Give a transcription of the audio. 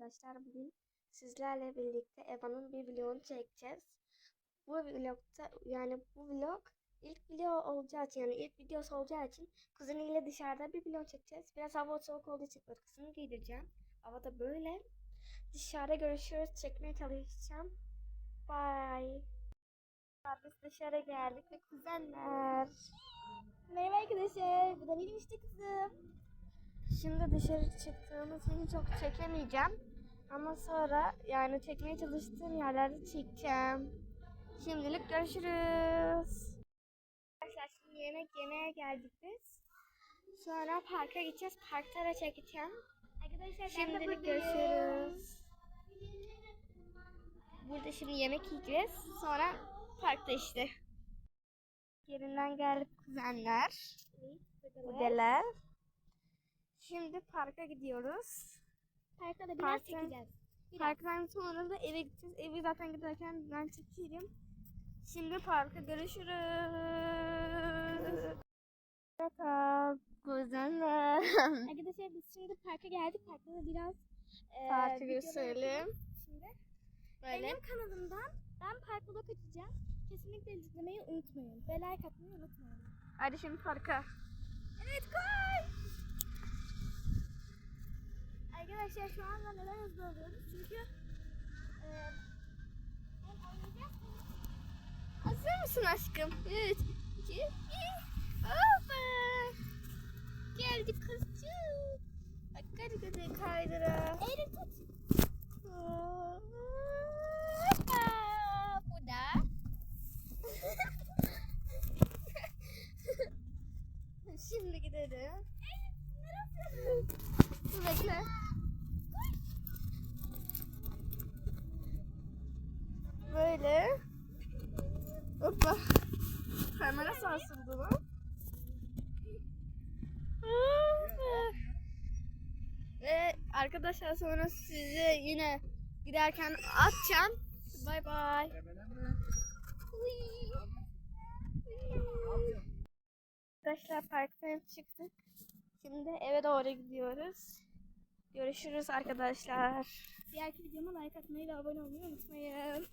arkadaşlar bugün sizlerle birlikte Eva'nın bir vlogunu çekeceğiz. Bu vlogta yani bu vlog ilk video olacağı için yani ilk videosu olacağı için kuzeniyle dışarıda bir vlog çekeceğiz. Biraz hava soğuk olduğu için ırkısını giydireceğim. Hava da böyle. Dışarıda görüşürüz. Çekmeye çalışacağım. Bye. Biz dışarı geldik ve kuzenler. Merhaba arkadaşlar. Bu da benim kızım. Şimdi dışarı çıktığımız için çok çekemeyeceğim. Ama sonra yani çekmeye çalıştığım yerlerde çekeceğim. Şimdilik görüşürüz. Arkadaşlar şimdi yemek yemeye geldik biz. Sonra parka gideceğiz. Parkta da çekeceğim. Arkadaşlar Şimdilik görüşürüz. Burada şimdi yemek yiyeceğiz. Sonra parkta işte. Yerinden geldik kuzenler. Budeler. Şimdi parka gidiyoruz. Parkta da biraz Parkta- çekeceğiz. Biraz. Parktan sonra da eve gideceğiz. Evi zaten giderken ben çekerim. Şimdi parka görüşürüz. Kuzenler. Arkadaşlar biz şimdi parka geldik. Parkta da biraz eee, Parkı gösterelim. Şimdi. Böyle. Benim kanalımdan ben park vlog açacağım. Kesinlikle izlemeyi unutmayın. Ve like atmayı unutmayın. Hadi şimdi parka. Evet koy. Arkadaşlar şu anda neden hızlı oluyoruz? Çünkü oynayacağız Hazır mısın aşkım? 3, 2, 1. Hoppa. Geldik kızcık. Bak hadi hadi kaydıra. Eylül tut. Hoppa. Bu da. Şimdi gidelim. Dur bekle. Böyle. Hoppa. Kamera sarsıldı lan. Ve arkadaşlar sonra size yine giderken atacağım. Bay bay. Arkadaşlar parktan çıktık. Şimdi eve doğru gidiyoruz. Görüşürüz arkadaşlar. Diğer videoma like atmayı ve abone olmayı unutmayın.